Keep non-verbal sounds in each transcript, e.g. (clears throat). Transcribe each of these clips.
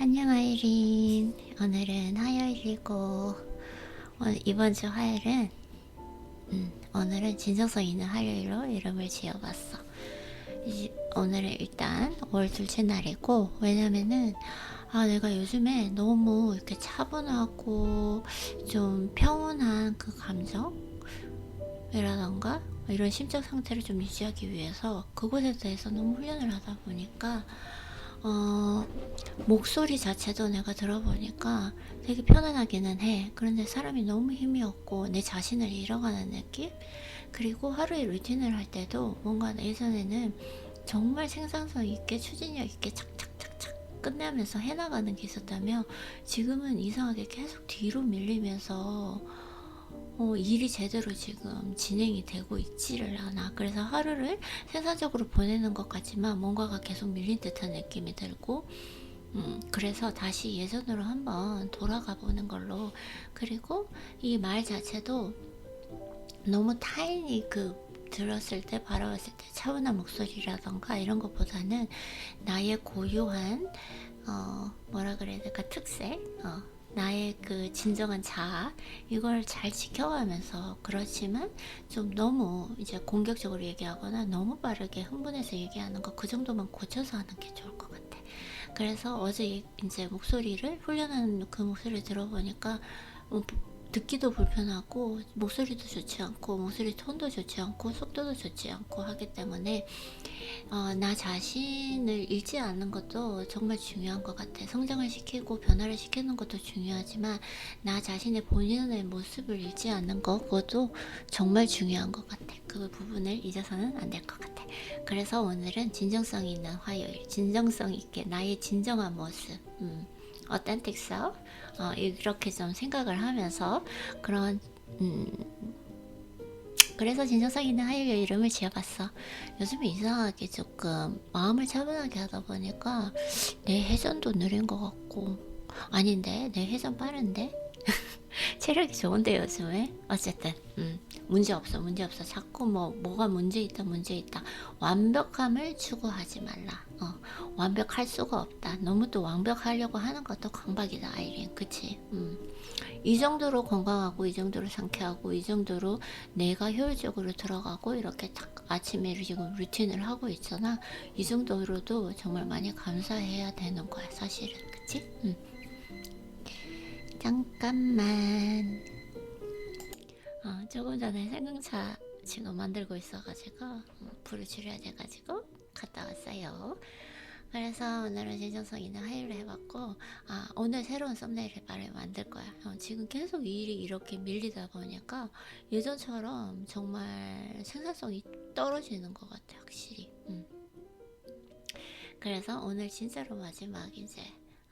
안녕 아이린. 오늘은 화요일이고 오늘 이번 주 화요일은 음, 오늘은 진정성 있는 화요일로 이름을 지어봤어. 이- 오늘은 일단 5월 둘째 날이고 왜냐면은 아 내가 요즘에 너무 이렇게 차분하고 좀 평온한 그 감정이라던가 이런 심적 상태를 좀 유지하기 위해서 그것에 대해서 너무 훈련을 하다 보니까 어, 목소리 자체도 내가 들어보니까 되게 편안하기는 해. 그런데 사람이 너무 힘이 없고 내 자신을 잃어가는 느낌? 그리고 하루의 루틴을 할 때도 뭔가 예전에는 정말 생산성 있게 추진력 있게 착착착착 끝내면서 해나가는 게 있었다면 지금은 이상하게 계속 뒤로 밀리면서 어, 일이 제대로 지금 진행이 되고 있지를 않아. 그래서 하루를 생산적으로 보내는 것 같지만 뭔가가 계속 밀린 듯한 느낌이 들고, 음, 그래서 다시 예전으로 한번 돌아가 보는 걸로. 그리고 이 말 자체도 너무 타인이 그 들었을 때 바라봤을 때 차분한 목소리라던가 이런 것보다는 나의 고유한 어 뭐라 그래야 될까 특색 어 나의 그 진정한 자아 이걸 잘 지켜가면서 그렇지만 좀 너무 이제 공격적으로 얘기하거나 너무 빠르게 흥분해서 얘기하는 거 그 정도만 고쳐서 하는 게 좋을 것 같아. 그래서 어제 이- 이제 목소리를 훈련하는 그 목소리를 들어보니까 어, 듣기도 불편하고 목소리도 좋지 않고 목소리 톤도 좋지 않고 속도도 좋지 않고 하기 때문에 어, 나 자신을 잃지 않는 것도 정말 중요한 것 같아. 성장을 시키고 변화를 시키는 것도 중요하지만 나 자신의 본연의 모습을 잃지 않는 것 그것도 정말 중요한 것 같아. 그 부분을 잊어서는 안 될 것 같아. 그래서 오늘은 진정성 있는 화요일, 진정성 있게 나의 진정한 모습, 음, authentic self, 어, 이렇게 좀 생각을 하면서 그런 음, 그래서 진정성 있는 화요일 이름을 지어봤어. 요즘 이상하게 조금 마음을 차분하게 하다 보니까 내 회전도 느린 것 같고 아닌데 내 회전 빠른데 체력이 좋은데 요즘에? 어쨌든 음, 문제 없어 문제 없어. 자꾸 뭐 뭐가 문제 있다 문제 있다. 완벽함을 추구하지 말라. 어, 완벽할 수가 없다. 너무 또 완벽하려고 하는 것도 강박이다 아이린. 그치? 음. 이 정도로 건강하고 이 정도로 상쾌하고 이 정도로 내가 효율적으로 들어가고 이렇게 딱 아침에 지금 루틴을 하고 있잖아. 이 정도로도 정말 많이 감사해야 되는 거야 사실은. 그치? 응. 잠깐만. 어, 조금 전에 생강차 지금 만들고 있어가지고 음, 불을 줄여야 돼가지고 갔다 왔어요. 그래서 오늘은 진정성 있는 화요일을 해봤고 아 오늘 새로운 썸네일을 말을 만들 거야. 어, 지금 계속 일이 이렇게 밀리다 보니까 예전처럼 정말 생산성이 떨어지는 것 같아 확실히. 음. 그래서 오늘 진짜로 마지막 이제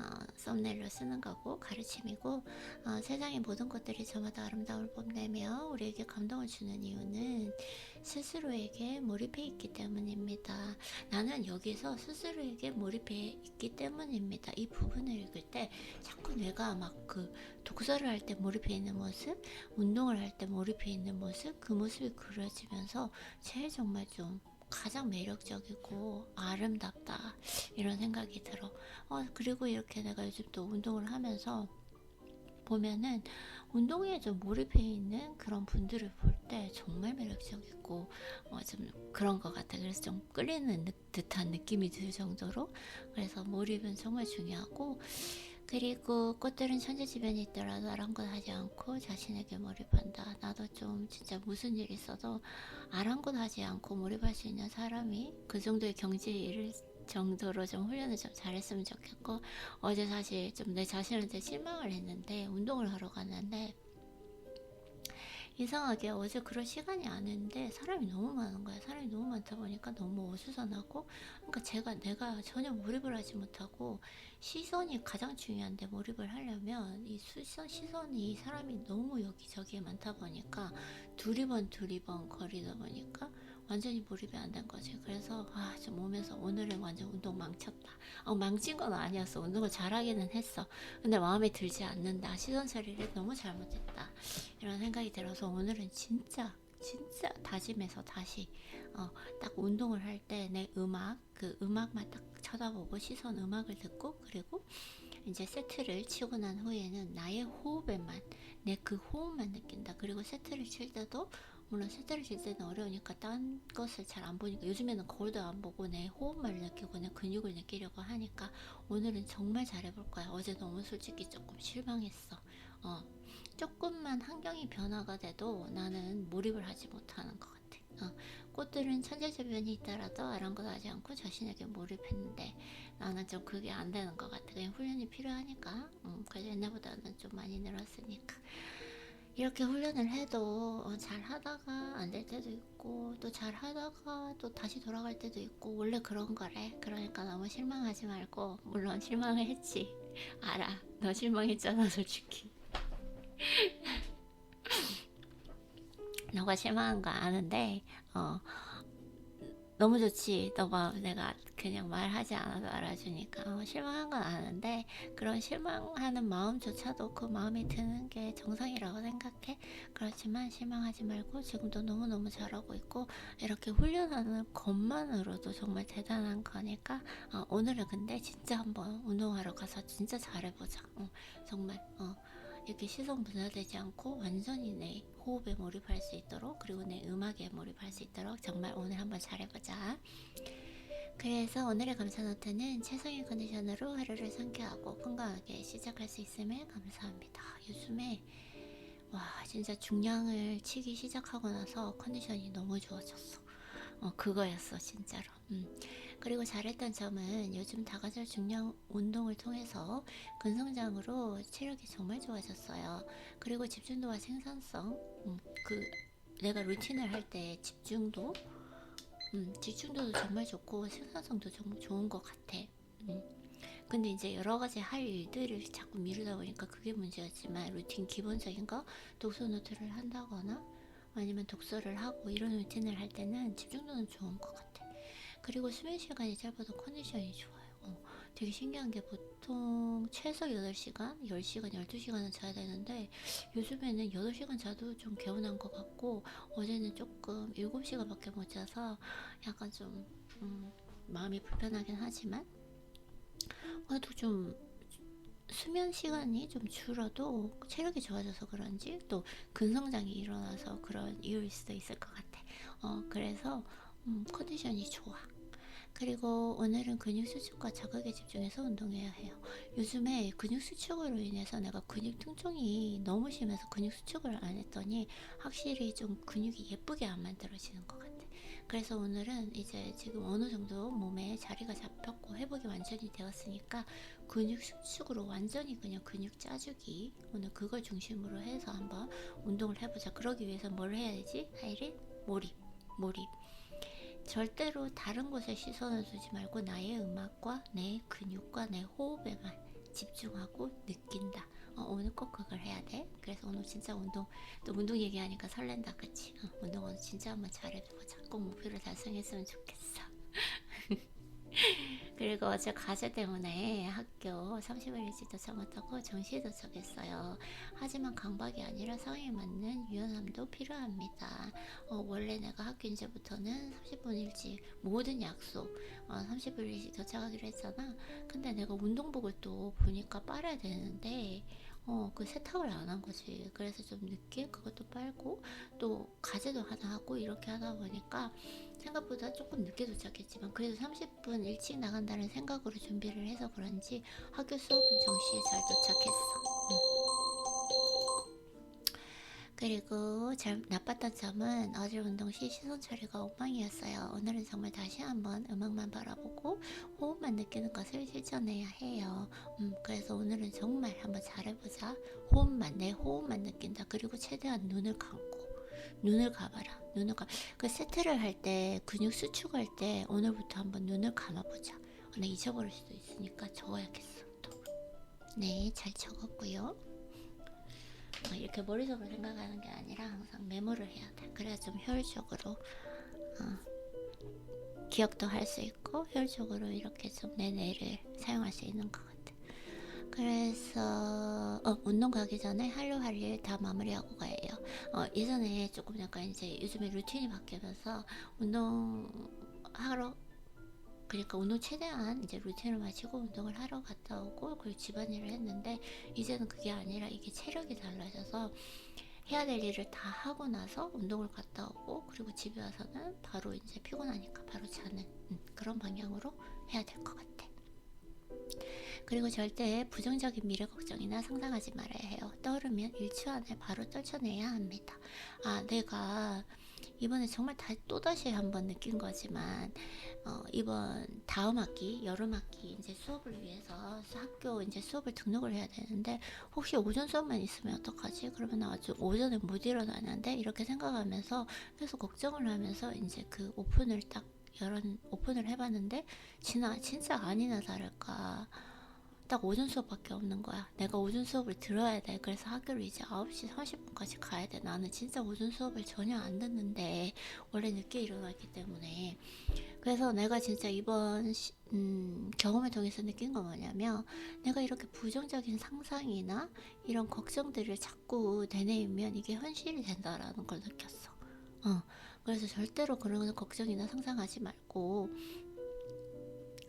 어, 썸네일로 쓰는 거고 가르침이고 어, 세상의 모든 것들이 저마다 아름다움을 뽐내며 우리에게 감동을 주는 이유는 스스로에게 몰입해 있기 때문입니다. 나는 여기서 스스로에게 몰입해 있기 때문입니다. 이 부분을 읽을 때 자꾸 내가 막 그 독서를 할 때 몰입해 있는 모습, 운동을 할 때 몰입해 있는 모습, 그 모습이 그려지면서 제일 정말 좀 가장 매력적이고 아름답다 이런 생각이 들어. 어 그리고 이렇게 내가 요즘 또 운동을 하면서 보면은 운동에 좀 몰입해 있는 그런 분들을 볼 때 정말 매력적이고 어, 좀 그런 것 같아. 그래서 좀 끌리는 느- 듯한 느낌이 들 정도로 그래서 몰입은 정말 중요하고 그리고 꽃들은 천재지변이 있더라도 아랑곳하지 않고 자신에게 몰입한다. 나도 좀 진짜 무슨 일 있어도 아랑곳하지 않고 몰입할 수 있는 사람이 그 정도의 경지에 이를 정도로 좀 훈련을 좀 잘했으면 좋겠고 어제 사실 좀 내 자신한테 실망을 했는데 운동을 하러 갔는데 이상하게 어제 그럴 시간이 아닌데 사람이 너무 많은 거야. 사람이 너무 많다 보니까 너무 어수선하고 그러니까 제가 내가 전혀 몰입을 하지 못하고 시선이 가장 중요한데 몰입을 하려면 이 시선 시선이 사람이 너무 여기저기에 많다 보니까 두리번 두리번 거리다 보니까 완전히 몰입이 안 된 거지. 그래서 아, 좀 오면서 오늘은 완전 운동 망쳤다. 어, 망친 건 아니었어. 운동을 잘하기는 했어. 근데 마음에 들지 않는다. 시선 처리를 너무 잘못했다. 이런 생각이 들어서 오늘은 진짜 진짜 다짐해서 다시 어, 딱 운동을 할 때 내 음악 그 음악만 딱 쳐다보고 시선 음악을 듣고 그리고 이제 세트를 치고 난 후에는 나의 호흡에만 내 그 호흡만 느낀다. 그리고 세트를 칠 때도 물론 세트를 칠 때는 어려우니까 딴 것을 잘 안 보니까 요즘에는 거울도 안 보고 내 호흡만 느끼고 내 근육을 느끼려고 하니까 오늘은 정말 잘해볼 거야. 어제 너무 솔직히 조금 실망했어. 어, 조금만 환경이 변화가 돼도 나는 몰입을 하지 못하는 것 같아. 어, 꽃들은 천재지변이 있더라도 아랑곳하지 않고 자신에게 몰입했는데 나는 좀 그게 안 되는 것 같아. 그냥 훈련이 필요하니까. 음, 그래서 옛날보다는 좀 많이 늘었으니까. 이렇게 훈련을 해도 어, 잘 하다가 안 될 때도 있고 또 잘 하다가 또 다시 돌아갈 때도 있고 원래 그런 거래. 그러니까 너무 실망하지 말고 물론 실망을 했지. 알아. 너 실망했잖아 솔직히. (laughs) 너가 실망한 거 아는데 어 너무 좋지. 너가 내가 그냥 말하지 않아도 알아주니까 어, 실망한 건 아는데 그런 실망하는 마음조차도 그 마음이 드는 게 정상이라고 생각해. 그렇지만 실망하지 말고 지금도 너무너무 잘하고 있고 이렇게 훈련하는 것만으로도 정말 대단한 거니까 어, 오늘은 근데 진짜 한번 운동하러 가서 진짜 잘해보자. 어, 정말 어. 이렇게 시선 분할되지 않고 완전히 내 호흡에 몰입할 수 있도록 그리고 내 음악에 몰입할 수 있도록 정말 오늘 한번 잘해보자. 그래서 오늘의 감사 노트는 최상의 컨디션으로 하루를 상쾌하고 건강하게 시작할 수 있음을 감사합니다. 요즘에 와 진짜 중량을 치기 시작하고 나서 컨디션이 너무 좋아졌어. 어 그거였어 진짜로. 음. 그리고 잘했던 점은 요즘 다가설 중량 운동을 통해서 근성장으로 체력이 정말 좋아졌어요. 그리고 집중도와 생산성, 음, 그 내가 루틴을 할 때 집중도, 음, 집중도도 정말 좋고 생산성도 정말 좋은 것 같아. 음. 근데 이제 여러 가지 할 일들을 자꾸 미루다 보니까 그게 문제였지만 루틴 기본적인 거 독서 노트를 한다거나 아니면 독서를 하고 이런 루틴을 할 때는 집중도는 좋은 것 같아. 그리고 수면 시간이 짧아도 컨디션이 좋아요. 어, 되게 신기한 게 보통 최소 8시간, 10시간, 12시간은 자야 되는데 요즘에는 8시간 자도 좀 개운한 것 같고 어제는 조금 7시간밖에 못 자서 약간 좀 음, 마음이 불편하긴 하지만 그래도 좀 수면 시간이 좀 줄어도 체력이 좋아져서 그런지 또 근성장이 일어나서 그런 이유일 수도 있을 것 같아. 어, 그래서 음, 컨디션이 좋아. 그리고 오늘은 근육 수축과 자극에 집중해서 운동해야 해요. 요즘에 근육 수축으로 인해서 내가 근육 통증이 너무 심해서 근육 수축을 안 했더니 확실히 좀 근육이 예쁘게 안 만들어지는 것 같아. 그래서 오늘은 이제 지금 어느 정도 몸에 자리가 잡혔고 회복이 완전히 되었으니까 근육 수축으로 완전히 그냥 근육 짜주기 오늘 그걸 중심으로 해서 한번 운동을 해보자. 그러기 위해서 뭘 해야 되지? 하이릿 몰입, 몰입. 절대로 다른 곳에 시선을 두지 말고 나의 음악과 내 근육과 내 호흡에만 집중하고 느낀다. 어, 오늘 꼭 그걸 해야 돼. 그래서 오늘 진짜 운동, 또 운동 얘기하니까 설렌다, 그치? 어, 운동 오늘 진짜 한번 잘해보자. 꼭 목표를 달성했으면 좋겠어. (laughs) 그리고 어제 과제 때문에 학교 30일 일찍 도착 못하고 정시에 도착했어요. 하지만 강박이 아니라 상황에 맞는 유연함도 필요합니다. 어, 원래 내가 학교 이제부터는 30분 일찍 모든 약속 어, 30분 일찍 도착하기로 했잖아. 근데 내가 운동복을 또 보니까 빨아야 되는데 어, 그 세탁을 안 한 거지. 그래서 좀 늦게 그것도 빨고 또 과제도 하나 하고 이렇게 하다 보니까 생각보다 조금 늦게 도착했지만 그래도 30분 일찍 나간다는 생각으로 준비를 해서 그런지 학교 수업은 정시에 잘 도착했어. 응. 그리고 잘 나빴던 점은 어제 운동 시 시선 처리가 엉망이었어요. 오늘은 정말 다시 한번 음악만 바라보고 호흡만 느끼는 것을 실천해야 해요. 음, 그래서 오늘은 정말 한번 잘해보자. 호흡만 내 호흡만 느낀다. 그리고 최대한 눈을 감고 눈을 감아라. 눈을 감. 그 세트를 할 때 근육 수축할 때 오늘부터 한번 눈을 감아보자. 나 잊어버릴 수도 있으니까 적어야겠어. 또. 네, 잘 적었고요. 어, 이렇게 머릿속으로 생각하는 게 아니라 항상 메모를 해야 돼. 그래야 좀 효율적으로 어, 기억도 할 수 있고 효율적으로 이렇게 좀 내 뇌를 사용할 수 있는 것 같아. 그래서 어, 운동 가기 전에 하루 할 일 다 마무리하고 가요. 어, 예전에 조금 약간 이제 요즘에 루틴이 바뀌면서 운동 하러 그러니까 운동 최대한 이제 루틴을 마치고 운동을 하러 갔다 오고 그리고 집안일을 했는데 이제는 그게 아니라 이게 체력이 달라져서 해야 될 일을 다 하고 나서 운동을 갔다 오고 그리고 집에 와서는 바로 이제 피곤하니까 바로 자는 음, 그런 방향으로 해야 될것 같아. 그리고 절대 부정적인 미래 걱정이나 상상하지 말아야 해요. 떠오르면 일초 안에 바로 떨쳐내야 합니다. 아, 내가 이번에 정말 다, 또다시 한번 느낀 거지만, 어, 이번 다음 학기, 여름 학기 이제 수업을 위해서 학교 이제 수업을 등록을 해야 되는데, 혹시 오전 수업만 있으면 어떡하지? 그러면 아주 오전에 못 일어나는데? 이렇게 생각하면서 계속 걱정을 하면서 이제 그 오픈을 딱 열은 오픈을 해봤는데 지나 진짜 아니나 다를까 딱 오전 수업밖에 없는 거야. 내가 오전 수업을 들어야 돼. 그래서 학교를 이제 9시 30분까지 가야 돼. 나는 진짜 오전 수업을 전혀 안 듣는데 원래 늦게 일어났기 때문에 그래서 내가 진짜 이번 시- 음, 경험을 통해서 느낀 건 뭐냐면 내가 이렇게 부정적인 상상이나 이런 걱정들을 자꾸 되뇌이면 이게 현실이 된다라는 걸 느꼈어. 어, 그래서 절대로 그런 걱정이나 상상하지 말고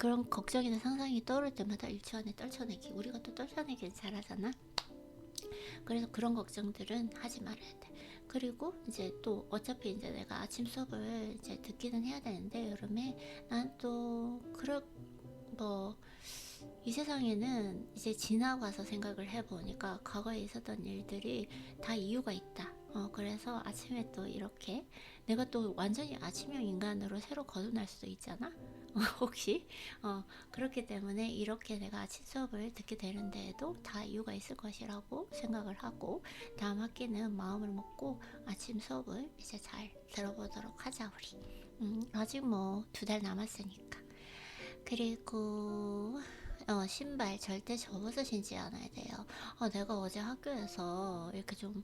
그런 걱정이나 상상이 떠오를 때마다 일초안에 떨쳐내기 우리가 또 떨쳐내기를 잘하잖아 그래서 그런 걱정들은 하지 말아야 돼 그리고 이제 또 어차피 이제 내가 아침 수업을 이제 듣기는 해야 되는데 여름에 난 또 그럴 뭐 이 세상에는 이제 지나고 와서 생각을 해보니까 과거에 있었던 일들이 다 이유가 있다. 어, 그래서 아침에 또 이렇게 내가 또 완전히 아침형 인간으로 새로 거듭날 수도 있잖아? 어, (laughs) 혹시? 어, 그렇기 때문에 이렇게 내가 아침 수업을 듣게 되는 데에도 다 이유가 있을 것이라고 생각을 하고 다음 학기는 마음을 먹고 아침 수업을 이제 잘 들어보도록 하자, 우리. 음, 아직 뭐 두 달 남았으니까. 그리고 어, 신발 절대 접어서 신지 않아야 돼요. 어, 내가 어제 학교에서 이렇게 좀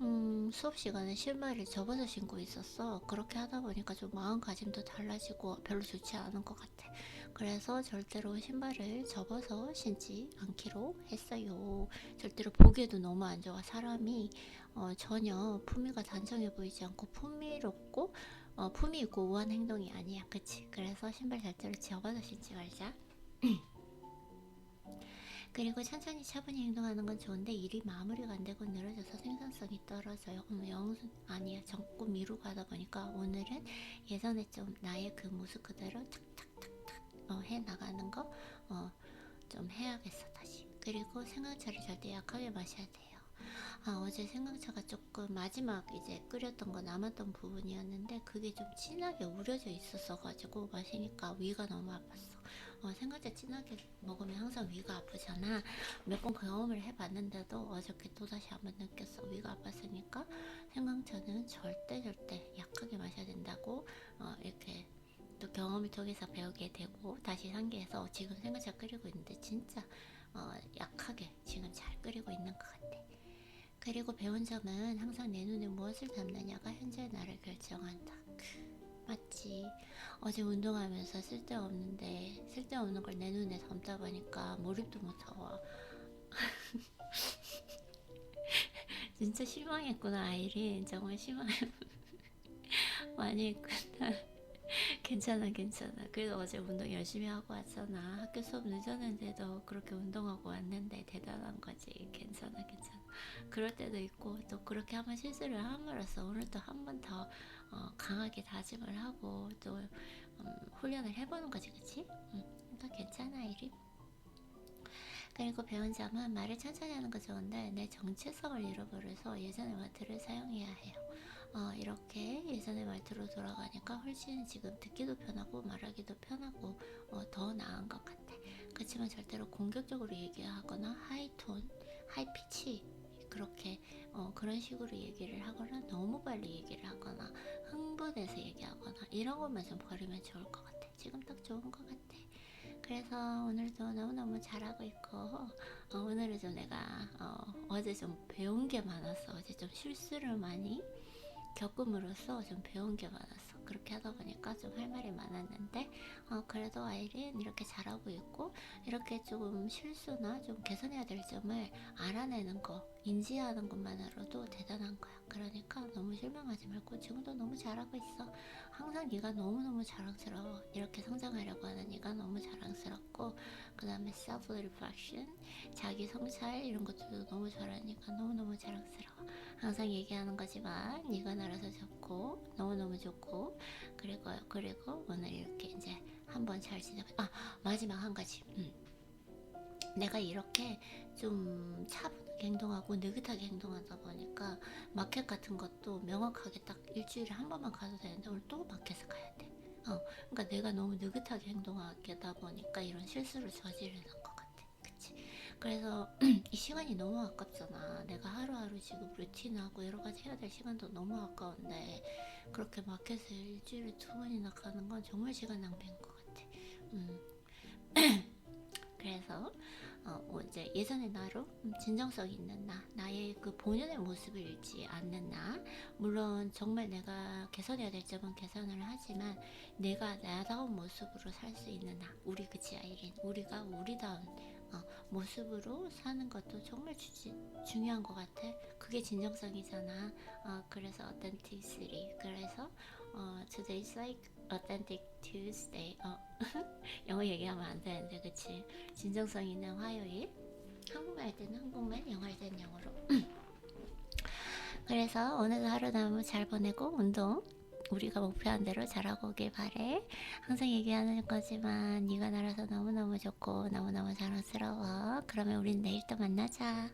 음, 수업 시간에 신발을 접어서 신고 있었어. 그렇게 하다 보니까 좀 마음가짐도 달라지고 별로 좋지 않은 것 같아. 그래서 절대로 신발을 접어서 신지 않기로 했어요. 절대로 보기에도 너무 안 좋아. 사람이 어, 전혀 품위가 단정해 보이지 않고 품위롭고 어, 품위 있고 우아한 행동이 아니야. 그치? 그래서 신발 절대로 접어서 신지 말자. (clears throat) 그리고 천천히 차분히 행동하는 건 좋은데 일이 마무리가 안 되고 늘어져서 생산성이 떨어져요. 어머 영순 아니야. 자꾸 미루고 하다 보니까 오늘은 예전에 좀 나의 그 모습 그대로 탁탁탁탁 어, 해 나가는 거 어, 좀 해야겠어 다시. 그리고 생강차를 절대 약하게 마셔야 돼요. 아, 어제 생강차가 조금 마지막 이제 끓였던 거 남았던 부분이었는데 그게 좀 진하게 우려져 있었어 가지고 마시니까 위가 너무 아팠어. 어, 생강차 진하게 먹으면 항상 위가 아프잖아. 몇 번 경험을 해봤는데도 어저께 또 다시 한번 느꼈어. 위가 아팠으니까 생강차는 절대 절대 약하게 마셔야 된다고 어, 이렇게 또 경험을 통해서 배우게 되고 다시 상기해서 지금 생강차 끓이고 있는데 진짜 어, 약하게 지금 잘 끓이고 있는 것 같아. 그리고 배운 점은 항상 내 눈에 무엇을 담느냐가 현재의 나를 결정한다. 크, 맞지. 어제 운동하면서 쓸데없는데 쓸데없는 걸 내 눈에 담다 보니까 몰입도 못하고 (laughs) 진짜 실망했구나 아이린 정말 실망 (laughs) 많이 했구나 괜찮아 괜찮아. 그래도 어제 운동 열심히 하고 왔잖아. 학교 수업 늦었는데도 그렇게 운동하고 왔는데 대단한 거지. 괜찮아 괜찮아. 그럴 때도 있고 또 그렇게 한번 실수를 함으로써 오늘 또 한 번 더 어, 강하게 다짐을 하고 또 음, 훈련을 해보는 거지 그치? 응, 그러니까 괜찮아 이리. 그리고 배운 점은 말을 천천히 하는 거 좋은데 내 정체성을 잃어버려서 예전의 말투를 사용해야 해요. 어, 이렇게 예전의 말투로 돌아가니까 훨씬 지금 듣기도 편하고 말하기도 편하고 어, 더 나은 것 같아. 그렇지만 절대로 공격적으로 얘기하거나 하이톤, 하이피치 그렇게 어, 그런 식으로 얘기를 하거나 너무 빨리 얘기를 하거나 흥분해서 얘기하거나 이런 것만 좀 버리면 좋을 것 같아. 지금 딱 좋은 것 같아. 그래서 오늘도 너무너무 잘하고 있고 어, 오늘은 좀 내가 어, 제좀 배운 게 많았어 어제 좀 실수를 많이 겪음으로써 좀 배운 게 많았어. 그렇게 하다 보니까 좀 할 말이 많았는데 어, 그래도 아이린 이렇게 잘하고 있고 이렇게 조금 실수나 좀 개선해야 될 점을 알아내는 거 인지하는 것만으로도 대단한 거야 그러니까 너무 실망하지 말고 지금도 너무 잘하고 있어. 항상 네가 너무너무 자랑스러워. 이렇게 성장하려고 하는 네가 너무 자랑스럽고 그 다음에 self reflection, 자기 성찰 이런 것들도 너무 잘하니까 너무너무 자랑스러워. 항상 얘기하는 거지만 네가 나라서 좋고 너무너무 좋고 그리고 그리고 오늘 이렇게 이제 한번 잘 지내봐. 아 마지막 한 가지. 음. 내가 이렇게 좀 차분하게 행동하고 느긋하게 행동하다 보니까 마켓 같은 것도 명확하게 딱 일주일에 한 번만 가도 되는데 오늘 또 마켓을 가야 돼. 어, 그러니까 내가 너무 느긋하게 행동하다 보니까 이런 실수를 저지르는 것 같아. 그치? 그래서 (clears throat) 이 시간이 너무 아깝잖아. 내가 하루하루 지금 루틴하고 여러 가지 해야 될 시간도 너무 아까운데 그렇게 마켓을 일주일에 두 번이나 가는 건 정말 시간 낭비인 것 같아. 음. (clears throat) 그래서 어, 뭐 이제 예전의 나로 음, 진정성 있는 나, 나의 그 본연의 모습을 잃지 않는 나. 물론 정말 내가 개선해야 될 점은 개선을 하지만 내가 나다운 모습으로 살 수 있는 나. 우리 그치 아이린, 우리가 우리다운 어, 모습으로 사는 것도 정말 주, 중요한 것 같아. 그게 진정성이잖아. 어, 그래서 authenticity. 그래서 어, today's like authentic Tuesday. 어, (laughs) 영어 얘기하면 안 되는데, 그치? 진정성 있는 화요일. 한국말 할 때는 한국말, 영어 할 때는 영어로. (clears throat) 그래서 오늘도 하루 너무 잘 보내고 운동 우리가 목표한 대로 잘하고 오길 바래. 항상 얘기하는 거지만 네가 날아서 너무너무 좋고 너무너무 자랑스러워. 그러면 우린 내일 또 만나자.